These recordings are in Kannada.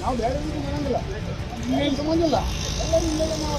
ನಾವು ಬೇರೆ ರೀತಿ ಮಾಡಂಗಿಲ್ಲ ನಿಮ್ಗೇನ್ ಸಂಬಂಧ ಇಲ್ಲ ಎಲ್ಲರೂ ಇಲ್ಲೆಲ್ಲ ನಾವು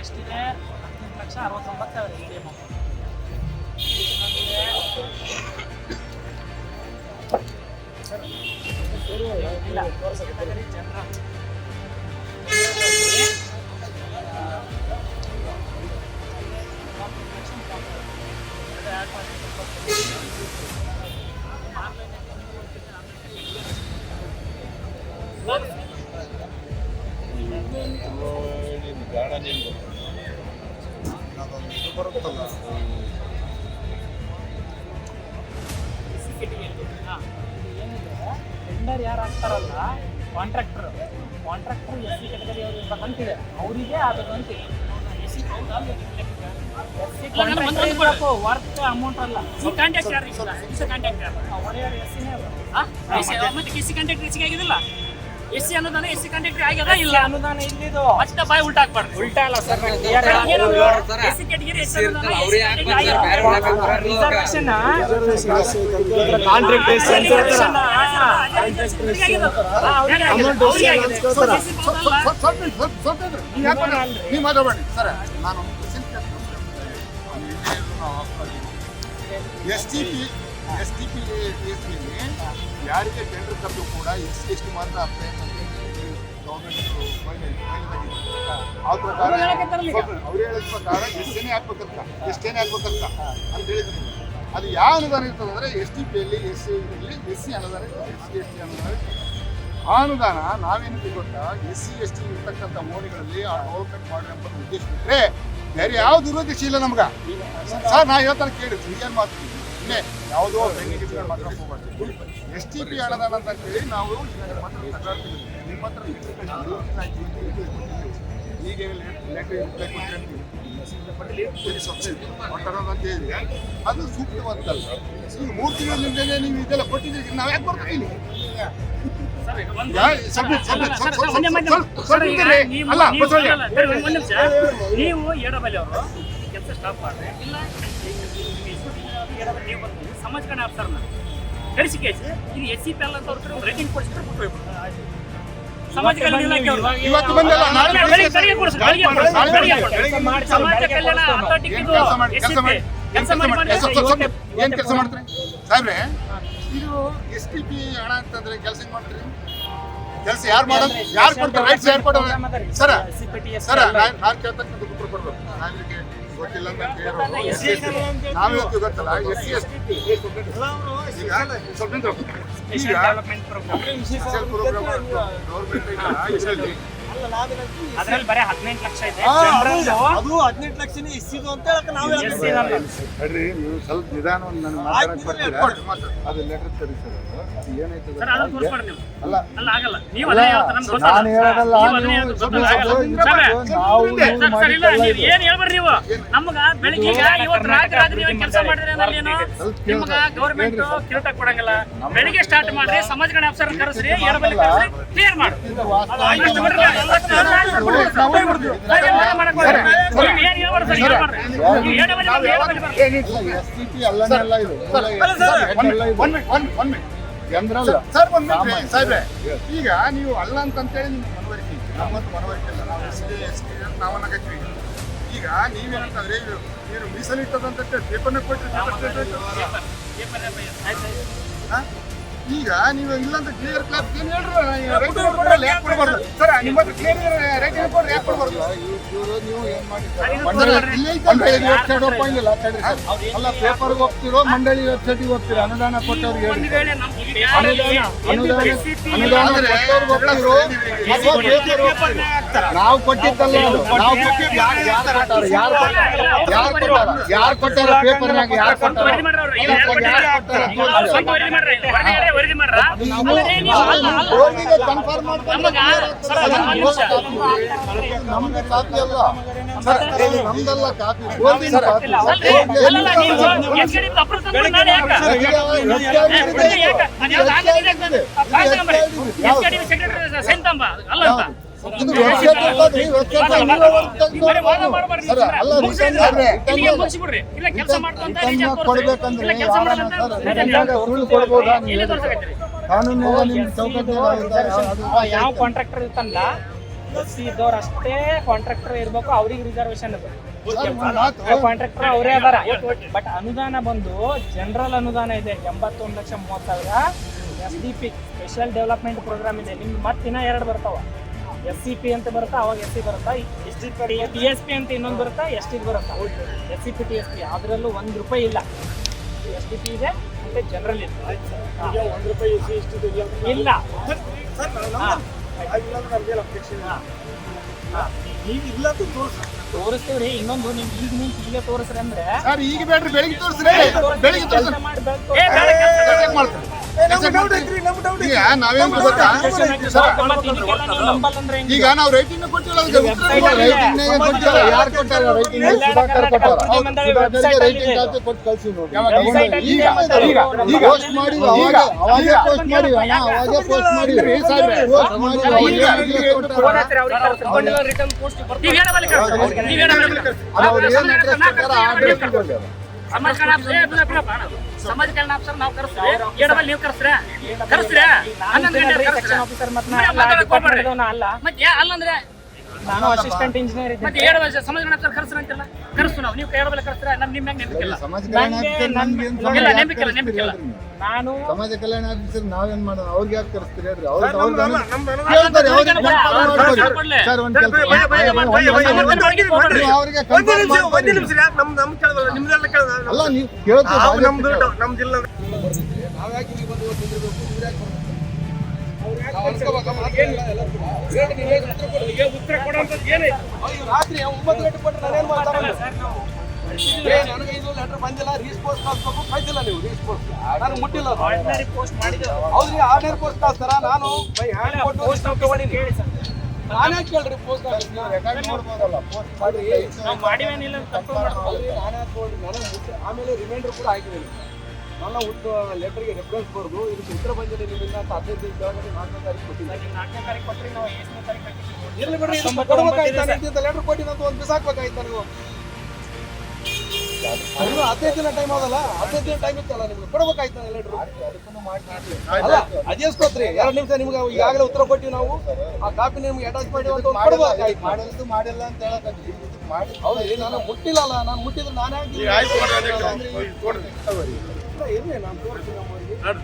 ಎಷ್ಟಿದೆ ಹದಿನೆಂಟು ಲಕ್ಷ ಅರವತ್ತೊಂಬತ್ತು ಸಾವಿರ ಇದೆ ಅಮೌಂಟ್ ಇಲ್ಲ category contractor contractor S C category ಅವ್ರು ಇರ್ಬೇಕಂತಿದೆ ಅವರಿಗೆ ಆದಂತೆ ವರ್ಕ್ ಅಮೌಂಟ್ ಅಲ್ಲ. ಕಾಂಟ್ಯಾಕ್ಟ್ ಯಾರು ಕಾಂಟ್ಯಾಕ್ಟ್ ಮತ್ತೆ ಎಸ್ ಸಿ ಕಾಂಟ್ಯಾಕ್ಟ್ ಹೆಚ್ಚಿಗೆ ಆಗಿದಿಲ್ಲ? ಎಸ್ ಸಿ ಅನ್ನೋದಾನ ಎಸ್ ಸಿ ಕಾಂಟ್ಯಾಕ್ಟ್ ಆಗ್ಯದ ಇಲ್ಲ ಅನುದಾನ ಇಲ್ಲಿದು ಅಷ್ಟ ಬಾಯಿ ಉಲ್ಟಾ ಹಾಕ್ಬಾರ್ದು ಉಲ್ಟಾ ಅಲ್ಲ sir S C category S ಸ್ವಲ್ಪ ಸ್ವಲ್ಪ ಸ್ವಲ್ಪ ಸ್ವಲ್ಪ ಇದ್ರಿ. ನೀವ್ ಮಾತಾಡ್ಬೇಡಿ ಸರ್ ನಾನು S T P S T P ಯಾರಿಗೆ ಟೆಂಡರ್ ಕರೆದು ಕೂಡ ಎಸ್ ಸಿ ಎಸ್ ಟಿ ಮಾತ್ರ ಅಪ್ಲೈ ಗೌರ್ಮೆಂಟ್ ಆ ಪ್ರಕಾರ ಅವ್ರು ಹೇಳಿದ ಪ್ರಕಾರ ಎಸ್ ಎನೇ ಹಾಕ್ಬೇಕಂತ ಎಷ್ಟೇನೆ ಹಾಕ್ಬೇಕಂತ ಅಂತ ಹೇಳಿದ್ರು ಅದು ಯಾವ ಅನುದಾನ ಇರ್ತದೆ ಅಂದ್ರೆ ಎಸ್ ಟಿ ಪಿಯಲ್ಲಿ ಎಸ್ ಸಿ ಎಸ್ ಸಿ ಅನುದಾನ ಇರ್ತದೆ. ಎಸ್ ಸಿ ಎಸ್ ಟಿ ಅನುದಾನ ಆ ಅನುದಾನ ನಾವೇನು ಗೊತ್ತಾ ಎಸ್ ಸಿ ಎಸ್ ಟಿ ಇರ್ತಕ್ಕಂಥ ಮೋಡಿಗಳಲ್ಲಿ ಆ ಡೆವಲಪ್ಮೆಂಟ್ ಮಾಡಿ ಎಂಬ ಉದ್ದೇಶ ಬಿಟ್ಟರೆ ಬೇರೆ ಯಾವ ದುರುದ್ದೇಶ ಇಲ್ಲ ನಮ್ಗೆ. ಸರ್ ನಾ ಹೇಳ್ತಾರೆ ಕೇಳಿ ಏನು ಮಾಡ್ತೀವಿ ಇನ್ನೇ ಯಾವುದೋ ಮಾತ್ರ ಹೋಗ್ಬಾರ್ದು ಎಸ್ ಟಿ ಪಿ ಅನುದಾನ ಅಂತ ಹೇಳಿ ನಾವು ನಿಮ್ಮ ಹತ್ರ ಈಗ ಲೆಟರ್ ಅದು ಸೂಕ್ತವಂತಲ್ಲ ಈಗ ಮೂರು ತಿಂಗಳಿಂದಲೇ ನೀವು ಇದೆಲ್ಲ ಕೊಟ್ಟಿದ್ದೀರಿ. ನಾವು ಯಾಕೆ ಬರ್ತೀವಿ. ನೀವು- ಎಡಬಲಿ ಅವರು ಕೆಲಸ ಸ್ಟಾಪ್ ಮಾಡ್ರಿ. ಇಲ್ಲ ಸಮಾಜ ಕಣ ಆಫ್ಸರ್ನ ಕಳಿಸಿ ಕೇಸ್. ಇದು ಎಸ್ ಸಿ ಪಿ ಅಲ್ಲ ಅಂತ ಅವ್ರ ರೇಟಿಂಗ್ ಬಿಟ್ಟು ಹೋಗ್ಬಿಡ್ತಾರೆ. ಸಮಾಜ ಕಲ್ಯಾಣ ಇಲಾಖೆ ಕಲ್ಯಾಣ. ಅಥಾರಿಟಿ ಕೆಲಸ ಏನ್ ಕೆಲಸ ಮಾಡ್ತೀರಿ? ಸಾಹೇಬ್ರೆ ಇದು ಎಸ್ ಟಿ ಪಿ ಹಣ ಅಂತಂದ್ರೆ ಕೆಲಸ ಹೆಂಗ್ ಮಾಡ್ತೀರಿ? ಕೆಲಸ ಯಾರು ಮಾಡೋದು? ಯಾರು ಕೊಡ್ತಾರೆ? ರೈಟ್ಸ್ ಯಾರು ಕೊಡೋದು ಸರ ಸರ ನಾನು ಕೇಳ್ತಕ್ಕಂಥ ಉತ್ತರ ಕೊಡ್ಬೇಕು. ಇದಕ್ಕೆ ಗೊತ್ತಿಲ್ಲ ಅಂತ ನಾವು ಗೊತ್ತಲ್ಲ ಎಸ್ ಸಿ ಎಸ್ ಟಿ ಈಗ ಸ್ವಲ್ಪ. ಈಗ ಪ್ರೋಗ್ರಾಮ್ ಗೌರ್ಮೆಂಟ್ ಈಗ ಇದರಲ್ಲಿ ಅದ್ರಲ್ಲಿ ಬರೀ ಹದಿನೆಂಟು ಲಕ್ಷ ಇದೆ. ಅದು- ಅದು ಹದಿನೆಂಟು ಲಕ್ಷನೇ ಇಸ್ಸಿದು ಅಂತ ಹೇಳಕ್ ನಾವ್. ನೀವು ಸ್ವಲ್ಪ ನಿಧಾನವನ್ನು ನನಗೆ ಮಾತಾಡಕ್ ಬರ್ತೀರಾ? ಅದು ಲೆಟರ್ ತರಿ ಸರ್ ಅದು. ಏನೈತೆ ಸರ್ ಅದನ್ನ ತೋರಿಸ್ಬೇಡಿ ಅಲ್ಲ. ಅಲ್ಲ ಆಗಲ್ಲ. ನೀವು ಹೇಳ್ತಾರೆ ನಮ್ಗೆ. ನಾನು ಹೇಳೋದಲ್ಲ ನೀವು ಸರ್, ಇಲ್ಲ ನೀವು. ಏನ್ ನೀವು? ಬೆಳಿಗ್ಗೆ ಈಗ ಇವತ್ತು ರಾತ್ರಿ ರಾತ್ರಿ ನೀವು ಕೆಲಸ ಮಾಡಿದ್ರೆ ಏನು ನಿಮ್ಗ ಗೌರ್ಮೆಂಟ್ ಕಿರೀಟ ಕೊಡಂಗಿಲ್ಲ. ಬೆಳಿಗ್ಗೆ ಸ್ಟಾರ್ಟ್ ಮಾಡ್ರಿ ಸಮಾಜ ಕಡೆ ಅಫ್ಸರ್ ಕರೆಸ್ರಿ ಎರಡು ಕರೆಸ್ರಿ ಕ್ಲಿಯರ್ ಮಾಡಿ. ಇದು ಈಗ ನೀವು ಅಲ್ಲ ಅಂತಂತೇಳಿ ನಿಮ್ಗೆ ಮನವರಿಕೆ ನಮ್ಮಂತೂ ಮನವರಿಕೆ ಇಲ್ಲ ನಾವು ಎಸ್ ಡಿ ಎಸ್ ಟಿ ನಾವು ಅನ್ನಕತ್ತೀವಿ ಈಗ ನೀವೇನಂತಂದ್ರೆ ನೀನು ಮೀಸಲಿಟ್ಟದಂತ ಪೇಪರ್ನ ಕೊಟ್ಟರೆ ಈಗ ನೀವು ಇಲ್ಲಂತ ಕ್ಲಿಯರ್ ಕ್ಲಾಪ್ ಏನು ಹೇಳ್ರಿ? ಯಾಕೆ ಕೊಡಬಾರ್ದು? ಸರ್ ನಿಮ್ಮ ಹತ್ರ ಕ್ಲಿಯರ್ ರೈಟ್ ಕೊಡ್ರಿ ಯಾಕೆ ಕೊಡಬಾರ್ದು? ನೀವು ಏನ್ ಮಾಡಿ ಮಂಡಳಿ ತೋರಿಸ್ರಿ. ಇಲ್ಲೇ ಐತೆ ವೆಬ್ಸೈಟ್ ಓಪನ್ ಇಲ್ಲ ತಡ್ರಿ ಸರ್. ಅಲ್ಲ ಪೇಪರ್ಗೆ ಹೋಗ್ತಿರೋ ಮಂಡಳಿ ಹೋಗ್ತಿರೋ? ಅನುದಾನ ಕೊಟ್ಟವ್ರಿಗೆ ಹೇಳಿ ಅನುದಾನ ಅನುದಾನ ಕೊಟ್ಟವ್ರಿಗೆ ಹೋಗ್ತಿರೋ ನಾವು ಕೊಟ್ಟಿದ್ದಲ್ಲ. ನಾವು ಕೊಟ್ಟಿದ್ದು ಯಾರು ಯಾರು ಕೊಟ್ಟಾರ? ಯಾರು ಯಾರು ಕೊಟ್ಟಾರ? ಯಾರು ಕೊಟ್ಟಾರ? ಪೇಪರ್ನಾಗ ಯಾರು ಕೊಟ್ಟಾರ? ಯಾರು ಕೊಟ್ಟಿದ್ದಾರೆ? ನಮಗ ಕಾಪಿ ಅಲ್ಲ. ನಮ್ದಲ್ಲ ಕಾಪಿ ಸೆಕ್ರೆಟರಿ ಸೈನ್. ಅಲ್ಲ. ಇದು ವೆಬ್ಸೈಟ್ ಇರ್ತದ್ರಿ, ವೆಬ್ಸೈಟ್ ಸರ್, ಅಲ್ಲ, ಮುಗಿಸಿ- ರಿಟರ್ನ್ ಆದ್ರೆ ಇಲ್ಲಿಗೆ ಮುಗಿಸ್ಬಿಡ್ರಿ. ಇಲ್ಲ ಕೆಲಸ ಮಾಡ್ಕೊಂತ ರಿಟರ್ನ್ ನಿಜ ತೋರಿಸ್ರಿ. ಕೊಡ್ಬೇಕಂದ್ರೆ ಇಲ್ಲ ಕೆಲಸ ಯಾರನ್ನ ಮಾಡಲ್ಲ ಅಂತ ರಿಟರ್ನ್ ಸುಳ್ಳು ಕೊಡ್ಬೋದಾ ನೀವು? ಎಲ್ಲಿ ಹೇಳಿ? ತೋರ್ಸಕತ್ತೀರಿ? ಕಾನೂನಿನ ನಿಮ್ ಚೌಕಟ್ಟಿನಾಗ ಯಾವ ಕಾಂಟ್ರಾಕ್ಟರ್ ಇರ್ತಲ್ಲ ಎಸ್ ಇದ್ದವ್ರು ಅಷ್ಟೇ ಕಾಂಟ್ರಾಕ್ಟರ್ ಇರ್ಬೇಕು ಅವ್ರಿಗೆ ರಿಸರ್ವೇಶನ್ ಅದು. ಕಾಂಟ್ರಾಕ್ಟರ್ ಅವರೇ ಅದಾರ. ಬಟ್ ಅನುದಾನ ಬಂದು ಜನರಲ್ ಅನುದಾನ ಇದೆ. ಎಂಬತ್ತೊಂದು ಲಕ್ಷ ಮೂವತ್ತು ಸಾವಿರ S D P special development programme ಇದೆ. ನಿಮ್ಗೆ ಮತ್ತಿನ ಎರಡು ಬರ್ತಾವ. ಎಸ್ ಸಿ ಪಿ ಅಂತ ಬರುತ್ತಾ ಅವಾಗ ಎಸ್ ಸಿ ಬರುತ್ತಾ? ಟಿ ಎಸ್ ಪಿ ಅಂತ ಇನ್ನೊಂದು ಬರುತ್ತಾ? ಎಸ್ ಟಿ ಬರುತ್ತಾ? S C P T S P ಅದರಲ್ಲೂ ಒಂದು ರೂಪಾಯಿ ಇಲ್ಲ. ಎಸ್ ಟಿ ಪಿ ಇದೆ ಮತ್ತೆ ಜನರಲ್ ಇದೆ. ಇಲ್ಲ. ನೀವು ಇಲ್ಲ ಅಂತ ಇಲ್ಲ ತೋರಿಸ್ತೀವ್ರಿ ಇನ್ನೊಂದು ನಿಮ್ ಈಗ ನಿಂತು ಇಲ್ಲೇ ತೋರಿಸ್ರಿ ಅಂದ್ರೆ. ಸರ್ ಈಗ ಬೇಡ್ರಿ ಬೆಳಿಗ್ಗೆ ತೋರಿಸ್ರಿ. ಬೆಳಿಗ್ಗೆ ಮಾಡ್ತಾರೆ ತೋರಿಸ್ರಿ. ಮಾಡಿ ಬೆಳ್ಕೊ- ಈಗ ನಾವೇನ್ ಗೊತ್ತಾ? ಈಗ ನಾವು ರೈಟಿಂಗ್ ಕೊಟ್ಟಿಲ್ಲ ಅದಕ್ಕೆ ವೆಬ್ಸೈಟ್ ಅಲ್ಲಿ ರೈಟಿಂಗ್ ಕೊಟ್ಟಿಲ್ಲ ಯಾರು ಕೊಟ್ಟಾರ ರೈಟಿಂಗ್ ಸುಧಾಕರ್ ಕೊಟ್ಟಾರ ಸುಧಾಕರ್ಗೆ ರೈಟಿಂಗ್ ಖಾತೆ ಕೊಟ್ಟು ಕಳ್ಸಿ ನೋಡಿ ಈಗ ಈಗ ಪೋಸ್ಟ್ ಮಾಡಿ ಅವಾಗ ಅವಾಗೇ ಪೋಸ್ಟ್ ಮಾಡಿ ಅವಾಗೇ ಪೋಸ್ಟ್ ಮಾಡಿ ಪೋಸ್ಟ್ ಮಾಡಿ ಅವ್ರು ಏನ್ ಅಡ್ರೆಸ್ ಕೊಟ್ಟಾರ ಆ ಅಡ್ರೆಸ್ ಅದು. ಸಮಾಜ ಸಮಾಜ ಕಲ್ಯಾಣ ಆಫೀಸರ್ ನಾವು ಕರೆಸ್ತೀವಿ. ನೀವು ಕರೆಸ್ರ ಕರೆಸ್ರ ಹನ್ನೊಂದು ಗಂಟೆ ಅಲ್ಲ. ಮತ್ತೆ ಅಲ್ಲಂದ್ರೆ ನಾನು ಅಸಿಸ್ಟೆಂಟ್ ಇಂಜಿನಿಯರ್ ಮತ್ತೆ ಎರಡು ವರ್ಷ ಸಮಾಜ ಕಲ್ಯಾಣ ಕರೆಸ್ರೆ ಅಂತಿಲ್ಲ? ಕರೆಸ್ತು ನಾವು. ನೀವು ಎಡಬಲ್ ಕರೆಸ್ರ ನಮ್ ನೆನಪಿಲ್ಲ ನೆನಪಿಲ್ಲ ಇಲ್ಲ, ಸಂಬಂಧ? ಯಾಕ್ ನೀವು? ನಾನು ಸಮಾಜ ಕಲ್ಯಾಣ ಆಫೀಸರ್ ನಾವೇನ್ ಮಾಡೋಣ ಅವ್ರಿಗೆ ಯಾಕೆ ಕರೆಸ್ತೀರಿ ಹೇಳ್ರಿ? ಅವ್ರು ಅಲ್ಲ, ಅವ್ರಿಗೆ ಅವ್ರಿಗೆ ಅವ್ರಿಗೆ. ಸರ್ ಒಂದ್ ಕೆಲಸ ನಿಮಿಷ, ಒಂದ್ ನೀವು ಅವ್ರಿಗೆ ನಮ್ದು ಮಾಡ್ಕೊಡಿ. ನಿಮಿಷ ಯಾಕೆ ಇಲ್ಲಿ ಬಂದು ನಿಮ್ದೆಲ್ಲ ಅಲ್ಲ ನೀವು ಕೇಳ್ತೀವಿ ನಾವು ಅವ್ರಿಗೆ ನಮ್ದು ಕೇಳ್ತೀವಿ. ರಾತ್ರಿ ಒಂಬತ್ತು ಗಂಟೆ ಕೊಟ್ಟರೆ ನಾನೇನ್ ಮಾತಾಡಲ್ಲ ಏ, ನನಗೆ ಇದು ಲೆಟರ್ ಬಂದಿಲ್ಲ ರೀಸ್ ಪೋಸ್ಟ್ ಕಳ್ಸ್ಬೇಕು ಕಳ್ಸಿಲ್ಲ ನೀವು ರೀಸ್ ಪೋಸ್ಟ್ ನಾನು ಮುಟ್ಟಿಲ್ಲ. ಅದು. ಆರ್ಡಿನರಿ ಪೋಸ್ಟ್ ಹೌದ್ರಿ ಕಳ್ಸ್ತಾರ ನಾನು ಬೈ ಹ್ಯಾಂಡ್ ಕೊಟ್ಟು ಆಫೀಸ್ ಸರ್. ನಾನೇ ಕೇಳ್ರಿ ಪೋಸ್ಟ್ ರೆಕಾರ್ಡ್ ಮಾಡ್ಬೋದಲ್ಲ ಪೋಸ್ಟ್ ಮಾಡಿ ನಾವು ಮಾಡಿವೇನಿಲ್ಲ ತಪ್ಪು ಹೌದ್ರಿ ನಾನೇ ತಗೊಂಡು ಆಮೇಲೆ ರಿಮೈಂಡರ್ ಕೂಡ ಹಾಕಿದ್ದೀನಿ. ನನ್ನ ಒಂದು ಲೆಟರ್ಗೆ ರೆಫರೆನ್ಸ್ ಬರೆದು ಇದಕ್ಕೆ ಉತ್ತರ ಬಂದಿದೆ ನಿಮ್ಮಿಂದ ಅಂತ ಹದಿನೈದು ದಿನ ಕೆಳಗಡೆ ನಾಲ್ಕನೇ ತಾರೀಕು ಕೊಟ್ಟಿದ್ದೀನಿ. ನೀವು ನಾಲ್ಕನೇ ತಾರೀಕು ಕೊಟ್ಟರೆ ನಾವು ಎಷ್ಟನೇ ತಾರೀಕು ಹಾಕಿದ್ದೀವಿ? ಇರ್ಲಿ ಬಿಡ್ರಿ ಇದು ಕೊಡ್ಬೇಕಾಯ್ತು ಇದೆ ಲೆಟರ್ ಕೊಟ್ಟಿನಂತ ಒಂದು ದಿವಸ ಹಾಕ್ಬೇಕಾಯ್ತು ನನಗೂ ಇನ್ನು ಹದಿನೈದು ದಿನ ಟೈಮ್ ಆಗಲ್ಲ ಹದಿನೈದು ದಿನ ಟೈಮ್ ಇತ್ತಲ್ಲ ನಿಮ್ಗೆ? ಕೊಡ್ಬೇಕಾಯ್ತು ನಾನು ಲೆಟರ್ ಅಲ್ಲ ಅದೇಸ್ಕೊತ್ರಿ ಎರಡು ನಿಮಿಷ ನಿಮ್ಗೆ ಈಗಾಗಲೇ ಉತ್ತರ ಕೊಟ್ಟಿವಿ ನಾವು. ಆ ಕಾಪಿ ನಿಮ್ಗೆ ಅಟ್ಯಾಚ್ ಮಾಡಿ ಕೊಡ್ಬೇಕಾಯ್ತು. ಮಾಡಿದ್ದು ಮಾಡಿಲ್ಲ ಅಂತ ಹೇಳಕತ್ತಿ ಮಾಡಿ ಹೌದ್ರಿ ನಾನು ಮುಟ್ಟಿಲ್ಲಲ್ಲ ನಾನು ಮುಟ್ಟಿದ್ರೆ ನಾನೇ ಹಾಕಿ ಇರ್ಲಿ ನಾನು ತೋರಿಸ್ತೀನಿ ಇದು.